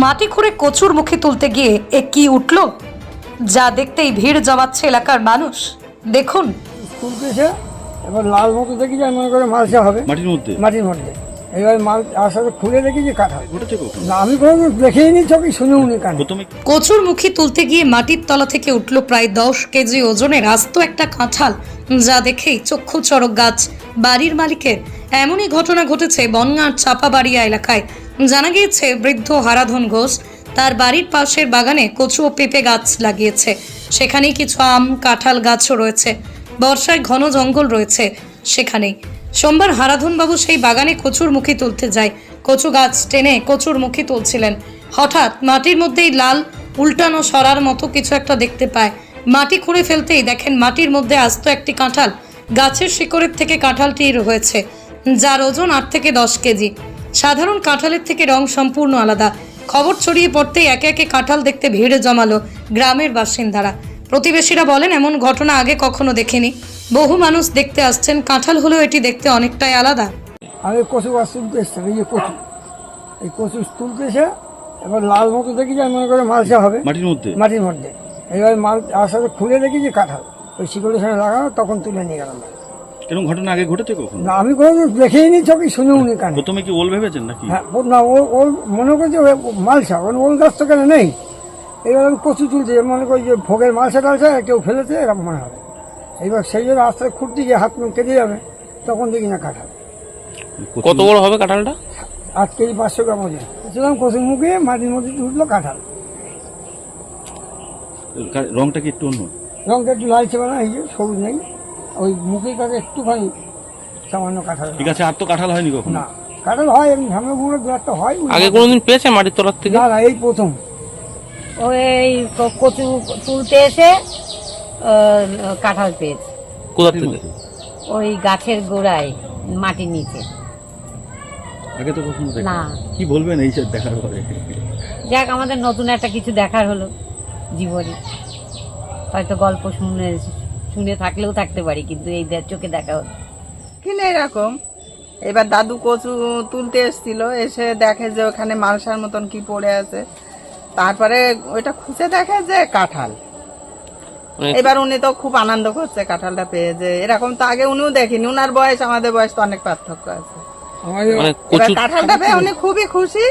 মাটি খুঁড়ে কচুর মুখে তুলতে গিয়ে এ কি উঠল? যা দেখতেই ভিড় জমাচ্ছে এলাকার মানুষ। দেখুন। স্কুল এবার লাল মতো দেখি যে মনে করে মালসা হবে। মাটির মধ্যে? মাটির মধ্যে। এবার মাল খুলে দেখি যে না আমি কোনো দেখেই নি চোখে শুনেও নি কানে কচুর মুখে তুলতে গিয়ে মাটির তলা থেকে উঠল প্রায় দশ কেজি ওজনের আস্ত একটা কাঁঠাল যা দেখেই চক্ষু চড়ক গাছ। বাড়ির মালিকের এমনই ঘটনা ঘটেছে বনগাঁর চাপাবাড়িয়া এলাকায়। জানা গিয়েছে, বৃদ্ধ হারাধন ঘোষ তার বাড়ির পাশের বাগানে কচু ও পেঁপে গাছ লাগিয়েছে। সেখানেই কিছু আম, কাঁঠাল গাছও রয়েছে। বর্ষায় ঘন জঙ্গল রয়েছে সেখানেই। সোমবার হারাধনবাবু সেই বাগানে কচুর মুখী তুলতে যায়। কচু গাছ টেনে কচুর মুখী তুলছিলেন। হঠাৎ মাটির মধ্যেই লাল, উল্টানো সরার মতো কিছু একটা দেখতে পায়। মাটি খুঁড়ে ফেলতেই দেখেন মাটির মধ্যে আস্ত একটি কাঁঠাল। গাছের শিকড়ের থেকে কাঁঠালটি রয়েছে যার ওজন আট থেকে দশ কেজি। সাধারণ কাঁঠালের থেকে রং সম্পূর্ণ আলাদা। খবর ছড়িয়ে পড়তেই একে একে কাঁঠাল দেখতে ভিড়ে জমালো গ্রামের বাসিন্দারা। প্রতিবেশীরা বলেন এমন ঘটনা আগে কখনো দেখেনি। বহু মানুষ দেখতে আসছেন কাঁঠাল হলেও এটি দেখতে অনেকটাই আলাদা। আমি কচু গাছ তুলতে এসছিলাম এই যে কচু। এই কচু তুলতেছে এবার লাল মতো দেখি যে মনে করে মালসা হবে। মাটির মধ্যে? মাটির মধ্যে। এবার মাল আসাতে খুলে দেখি যে কাঁঠাল। ওই শিকড়ের সঙ্গে লাগানো তখন তুলে নিয়ে গেলাম। এরকম ঘটনা আগে ঘটেছে কখন? না আমি কোনো দেখেই নি চোখে শুনেও নি কানে? প্রথমে কি ওল ভেবেছেন নাকি? হ্যাঁ না ও ওর মনে করছে ও মালসা ওর ওল গাছ তো কেন নেই? এবার আমি কচু তুলছি মনে করি যে ভোগের মালসা টালসা কেউ ফেলেছে এরকম মনে হবে। এবার সেই জন্য আস্তে খুঁড়তে গিয়ে হাত মুখ কেটে যাবে তখন দেখি না কাঁঠাল। কত বড় হবে কাঁঠালটা? আট কেজি পাঁচশো গ্রাম ওজন। ছিলাম কচুর মুখে মাটির মধ্যে তুললো কাঁঠাল। রংটা কি একটু অন্য? রঙটা একটু লালচে বানা এই যে সবুজ নেই। ওই মুখের কাছে একটুখানি সামান্য কাঁঠাল ঠিক আছে আর তো কাঁঠাল হয়নি কখন? না কাঁঠাল হয় এমনি ঝামে গুঁড়ো দু একটা হয় আগে কোনোদিন পেয়েছে মাটির তলার থেকে? না না এই প্রথম। ওই কচু তুলতে এসে কাঁঠাল পেয়েছে। কোথা থেকে? ওই গাছের গোড়ায় মাটির নিচে। আগে তো কখনো না। কি বলবেন এই সব দেখার পরে? যাক আমাদের নতুন একটা কিছু দেখার হলো জীবনে। হয়তো গল্প শুনে শুনে থাকলেও থাকতে পারি কিন্তু এই চোখে দেখা হলো কিনে এরকম। এবার দাদু কচু তুলতে এসেছিল এসে দেখে যে ওখানে মালসার মতন কি পড়ে আছে। তারপরে ওইটা খুঁজে দেখে যে কাঁঠাল। মানে এবার উনি তো খুব আনন্দ করছে কাঁঠালটা পেয়ে যে এরকম তো আগে উনিও দেখিনি উনার বয়স আমাদের বয়স তো অনেক পার্থক্য আছে। মানে এবার কাঁঠালটা পেয়ে উনি খুবই খুশি।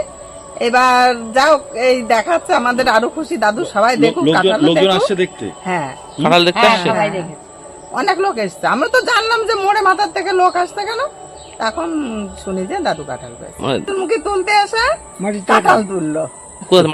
এবার যাও এই দেখাচ্ছে আমাদের আরও খুশি দাদু সবাই দেখুন দেখুক লোকজন কাঁঠালটা লোকজন দেখুক। আসছে দেখতে? হ্যাঁ। কাঁঠাল দেখতে হ্যাঁ আসছে? অনেক লোক এসছে। আমরা তো জানলাম যে মোড়ে মাথার থেকে লোক আসছে কেন। এখন শুনি যে দাদু কাঁঠাল পেয়েছে। মানে মুখে তুলতে আসা কাঁঠাল তুললো।